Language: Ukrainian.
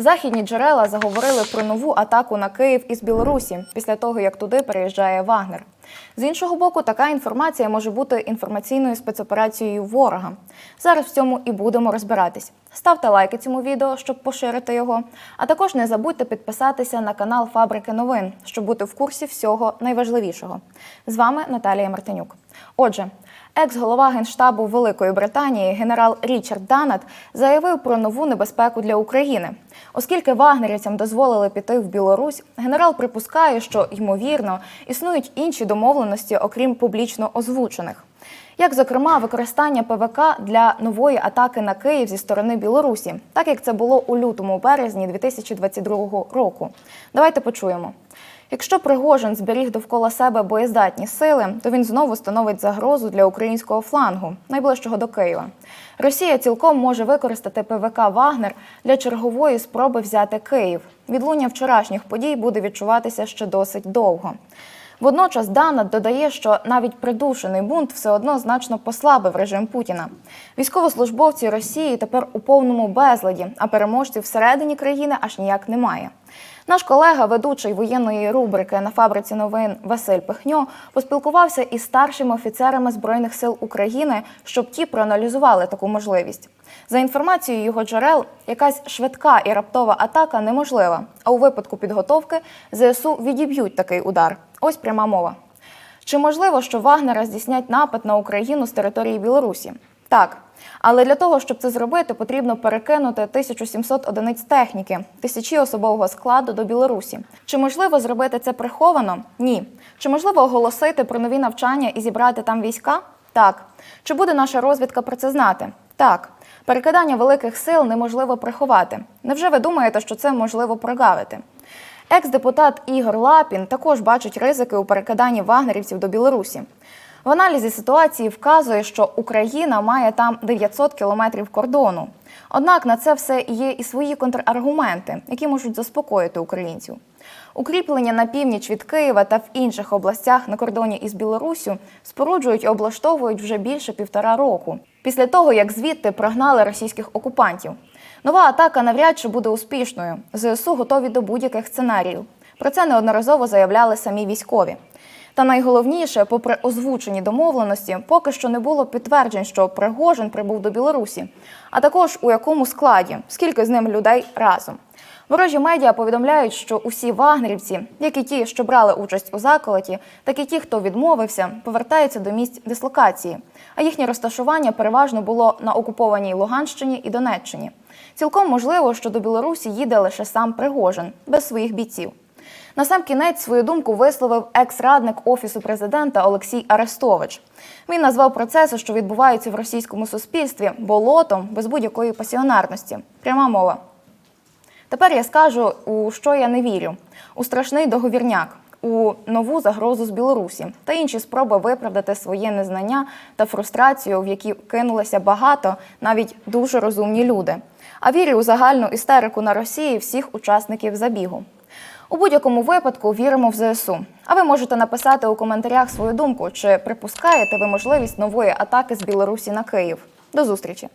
Західні джерела заговорили про нову атаку на Київ із Білорусі після того, як туди переїжджає Вагнер. З іншого боку, така інформація може бути інформаційною спецоперацією ворога. Зараз в цьому і будемо розбиратись. Ставте лайки цьому відео, щоб поширити його. А також не забудьте підписатися на канал Фабрики новин, щоб бути в курсі всього найважливішого. З вами Наталія Мартинюк. Отже, екс-голова генштабу Великої Британії генерал Річард Данат заявив про нову небезпеку для України. Оскільки вагнерівцям дозволили піти в Білорусь, генерал припускає, що ймовірно існують інші домовленості, окрім публічно озвучених. Як, зокрема, використання ПВК для нової атаки на Київ зі сторони Білорусі, так як це було у лютому березні 2022 року. Давайте почуємо. Якщо Пригожин зберіг довкола себе боєздатні сили, то він знову становить загрозу для українського флангу, найближчого до Києва. Росія цілком може використати ПВК Вагнер для чергової спроби взяти Київ. Відлуння вчорашніх подій буде відчуватися ще досить довго. Водночас Дана додає, що навіть придушений бунт все одно значно послабив режим Путіна. Військовослужбовці Росії тепер у повному безладі, а переможців всередині країни аж ніяк немає. Наш колега, ведучий воєнної рубрики на фабриці новин Василь Пихньо, поспілкувався із старшими офіцерами збройних сил України, щоб ті проаналізували таку можливість. За інформацією його джерел, якась швидка і раптова атака неможлива. А у випадку підготовки ЗСУ відіб'ють такий удар. Ось пряма мова. Чи можливо, що Вагнера здійснять напад на Україну з території Білорусі? Так. Але для того, щоб це зробити, потрібно перекинути 1700 одиниць техніки, тисячі особового складу до Білорусі. Чи можливо зробити це приховано? Ні. Чи можливо оголосити про нові навчання і зібрати там війська? Так. Чи буде наша розвідка про це знати? Так. Перекидання великих сил неможливо приховати. Невже ви думаєте, що це можливо прогавити? Екс-депутат Ігор Лапін також бачить ризики у перекиданні вагнерівців до Білорусі. В аналізі ситуації вказує, що Україна має там 900 кілометрів кордону. Однак на це все є і свої контраргументи, які можуть заспокоїти українців. Укріплення на північ від Києва та в інших областях на кордоні із Білоруссю споруджують і облаштовують вже більше півтора року, після того як звідти прогнали російських окупантів. Нова атака навряд чи буде успішною. ЗСУ готові до будь-яких сценаріїв. Про це неодноразово заявляли самі військові. Та найголовніше, попри озвучені домовленості, поки що не було підтверджень, що Пригожин прибув до Білорусі, а також у якому складі, скільки з ним людей разом. Ворожі медіа повідомляють, що усі вагнерівці, як і ті, що брали участь у заколоті, так і ті, хто відмовився, повертаються до місць дислокації. А їхнє розташування переважно було на окупованій Луганщині і Донеччині. Цілком можливо, що до Білорусі їде лише сам Пригожин без своїх бійців. На сам кінець свою думку висловив екс-радник офісу президента Олексій Арестович. Він назвав процеси, що відбуваються в російському суспільстві, болотом без будь-якої пасіонарності. Пряма мова. Тепер я скажу, у що я не вірю: у страшний договірняк, у нову загрозу з Білорусі та інші спроби виправдати своє незнання та фрустрацію, в які кинулися багато, навіть дуже розумні люди. А вірю у загальну істерику на Росії всіх учасників забігу. У будь-якому випадку віримо в ЗСУ. А ви можете написати у коментарях свою думку, чи припускаєте ви можливість нової атаки з Білорусі на Київ. До зустрічі!